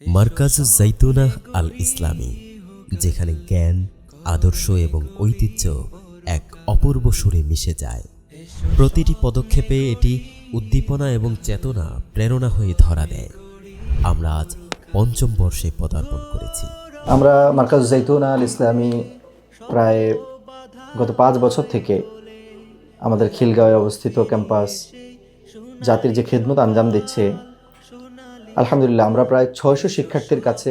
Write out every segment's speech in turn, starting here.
মার্কাজ জাইতুনাহ আল ইসলামী যেখানে জ্ঞান, আদর্শ এবং ঐতিহ্য এক অপূর্ব সুরে মিশে যায়। প্রতিটি পদক্ষেপে এটি উদ্দীপনা এবং চেতনা প্রেরণা হয়ে ধরা দেয়। আমরা আজ পঞ্চম বর্ষে পদার্পণ করেছি। আমরা মার্কাজ জাইতুন আল ইসলামী প্রায় গত পাঁচ বছর থেকে আমাদের খিলগাঁওয়ে অবস্থিত ক্যাম্পাস জাতির যে খেদমত আঞ্জাম দিচ্ছে আলহামদুলিল্লাহ আমরা প্রায় ছয়শো শিক্ষার্থীর কাছে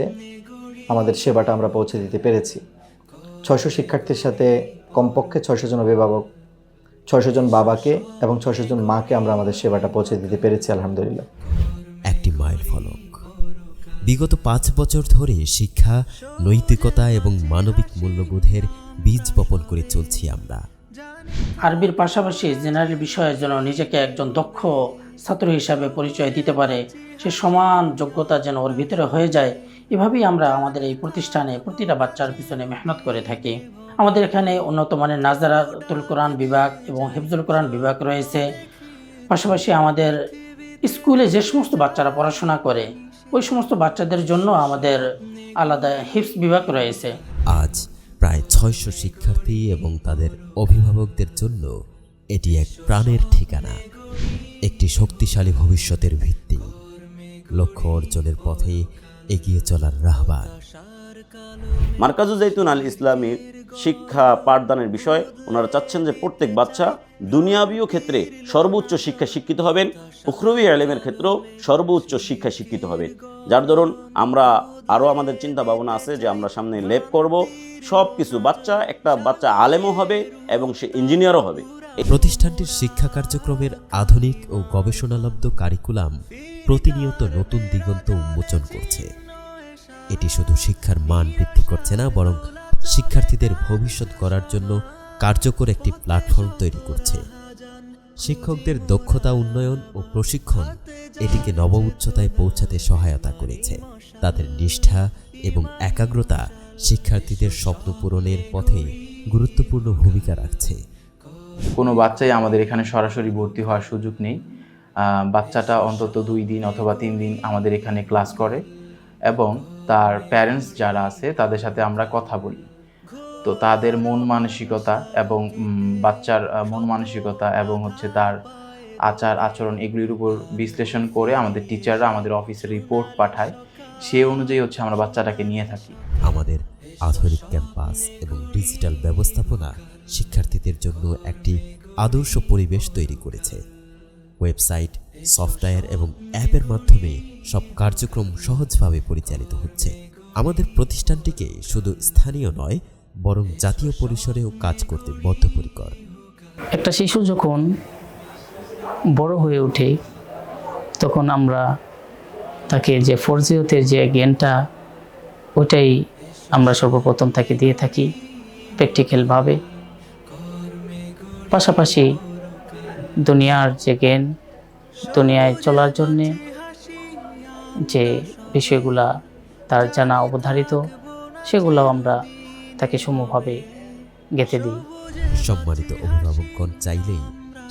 আমাদের সেবাটা আমরা পৌঁছে দিতে পেরেছি। ছয়শো শিক্ষার্থীর সাথে কমপক্ষে ছয়শো জন অভিভাবক ছয়শো জন বাবাকে এবং ছয়শো জন মাকে আমরা আমাদের সেবাটা পৌঁছে দিতে পেরেছি আলহামদুলিল্লাহ। একটি মাইল ফলক। বিগত পাঁচ বছর ধরে শিক্ষা নৈতিকতা এবং মানবিক মূল্যবোধের বীজ বপন করে চলছি আমরা। আরবির পাশাপাশি জেনারেল বিষয়ের জন্য নিজেকে একজন দক্ষ ছাত্র হিসাবে পরিচয় দিতে পারে। সে সমান যোগ্যতা যেন ওর ভিতরে হয়ে যায়, এভাবেই আমরা আমাদের এই প্রতিষ্ঠানে প্রতিটা বাচ্চার পিছনে মেহনত করে থাকি। আমাদের এখানে উন্নত মানের নাজারাতুল কোরআন বিভাগ এবং হেফজুল কোরআন বিভাগ রয়েছে। পাশাপাশি আমাদের স্কুলে যে সমস্ত বাচ্চারা পড়াশোনা করে, ওই সমস্ত বাচ্চাদের জন্য আমাদের আলাদা হিপস বিভাগ রয়েছে। আজ প্রায় ছয়শো শিক্ষার্থী এবং তাদের অভিভাবকদের জন্য এটি এক প্রাণের ঠিকানা। একটি শক্তিশালী ভবিষ্যতের ভিত্তি। লক্ষ্য অর্জনের পথে এগিয়ে চলার রাহবার মার্কাজু জাইতুন আল ইসলামীর শিক্ষা পাঠদানের বিষয়। ওনারা চাচ্ছেন যে প্রত্যেক বাচ্চা দুনিয়াবীয় ক্ষেত্রে সর্বোচ্চ শিক্ষা শিক্ষিত হবেন। উখরবি আলেমের ক্ষেত্রেও সর্বোচ্চ শিক্ষা শিক্ষিত হবেন। যার দরুন আমরা আরও আমাদের চিন্তা ভাবনা আছে যে আমরা সামনে ল্যাব করব। সব কিছু বাচ্চা, একটা বাচ্চা আলেমও হবে এবং সে ইঞ্জিনিয়ারও হবে। প্রতিষ্ঠানটির শিক্ষা কার্যক্রমের আধুনিক ও গবেষণালব্ধ কারিকুলাম প্রতিনিয়ত নতুন দিগন্ত উন্মোচন করছে। এটি শুধু শিক্ষার মান বৃদ্ধি করছে না, বরং শিক্ষার্থীদের ভবিষ্যৎ করার জন্য কার্যকর একটি প্ল্যাটফর্ম তৈরি করছে। শিক্ষকদের দক্ষতা উন্নয়ন ও প্রশিক্ষণ এটিকে নব উচ্চতায় পৌঁছাতে সহায়তা করেছে। তাদের নিষ্ঠা এবং একাগ্রতা শিক্ষার্থীদের স্বপ্ন পূরণের পথে গুরুত্বপূর্ণ ভূমিকা রাখছে। কোনো বাচ্চাই আমাদের এখানে সরাসরি ভর্তি হওয়ার সুযোগ নেই। বাচ্চাটা অন্তত দুই দিন অথবা তিন দিন আমাদের এখানে ক্লাস করে এবং তার প্যারেন্টস যারা আছে, তাদের সাথে আমরা কথা বলি। তো তাদের মন মানসিকতা এবং বাচ্চার মন মানসিকতা এবং হচ্ছে তার আচার, আচরণ এগুলির উপর বিশ্লেষণ করে আমাদের টিচাররা আমাদের অফিসে রিপোর্ট পাঠায়। সে অনুযায়ী হচ্ছে আমরা বাচ্চাটাকে নিয়ে থাকি। আমাদের আধুনিক ক্যাম্পাস এবং ডিজিটাল ব্যবস্থাপনা শিক্ষার্থীদের জন্য একটি আদর্শ পরিবেশ তৈরি করেছে। ওয়েবসাইট, সফটওয়্যার এবং অ্যাপের মাধ্যমে সব কার্যক্রম সহজভাবে পরিচালিত হচ্ছে। আমাদের প্রতিষ্ঠানটিকে শুধু স্থানীয় নয়, বরং জাতীয় পরিসরেও কাজ করতে বদ্ধপরিকর। একটা শিশু যখন বড় হয়ে ওঠে, তখন আমরা তাকে যে ফরজিয়তের যে জ্ঞানটা ওইটাই আমরা সর্বপ্রথম তাকে দিয়ে থাকি প্র্যাকটিক্যালভাবে পাশাপাশি দুনিয়ার যে জ্ঞান, দুনিয়ায় চলার জন্যে যে বিষয়গুলা তার জানা অবধারিত, সেগুলোও আমরা তাকে সমভাবে গেঁথে দিই। সম্মানিত অভিভাবকগণ, চাইলেই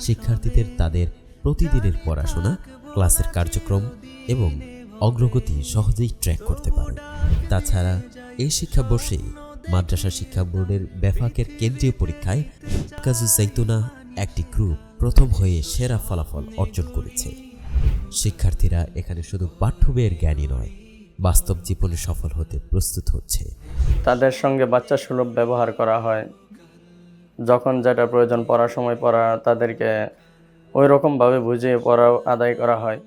শিক্ষার্থীদের তাদের প্রতিদিনের পড়াশোনা, ক্লাসের কার্যক্রম এবং অগ্রগতি সহজেই ট্র্যাক করতে পারে তাছাড়া এই শিক্ষাবর্ষে মাদ্রাসা শিক্ষা বোর্ডের ব্যাফাকের কেন্দ্রীয় পরীক্ষায় কাজু জাইতুনা একটি গ্রুপ প্রথম হয়ে সেরা ফলাফল অর্জন করেছে। শিক্ষার্থীরা এখানে শুধু পাঠ্য বইয়ের জ্ঞানী নয়, বাস্তব জীবনে সফল হতে প্রস্তুত হচ্ছে। তাদের সঙ্গে বাচ্চা সুলভ ব্যবহার করা হয়। যখন যেটা প্রয়োজন পড়ার সময় পড়া, তাদেরকে ওই রকমভাবে বুঝিয়ে পড়া আদায় করা হয়।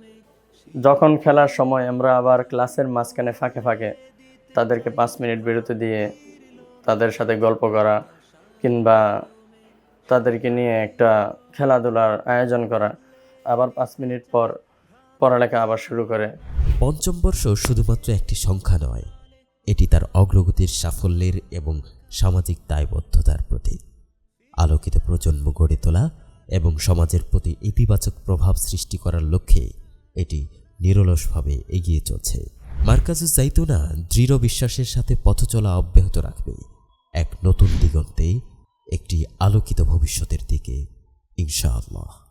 যখন খেলার সময় আমরা আবার ক্লাসের মাঝখানে ফাঁকে ফাঁকে তাদেরকে পাঁচ মিনিট বিরতি দিয়ে তাদের সাথে গল্প করা কিংবা তাদেরকে নিয়ে একটা খেলাধুলার আয়োজন করা। আবার পাঁচ মিনিট পর পড়ালেখা আবার শুরু করে। পঞ্চম বর্ষ শুধুমাত্র একটি সংখ্যা নয়, এটি তার অগ্রগতির সাফল্যের এবং সামাজিক দায়বদ্ধতার প্রতীক। আলোকিত প্রজন্ম গড়ে তোলা এবং সমাজের প্রতি ইতিবাচক প্রভাব সৃষ্টি করার লক্ষ্যে এটি নিরলসভাবে এগিয়ে চলছে। মার্কাজুস জাইতুনা দৃঢ় বিশ্বাসের সাথে পথ চলা অব্যাহত রাখবে। এক নতুন দিগন্তে একটি আলোকিত ভবিষ্যতের দিকে ইনশাআল্লাহ।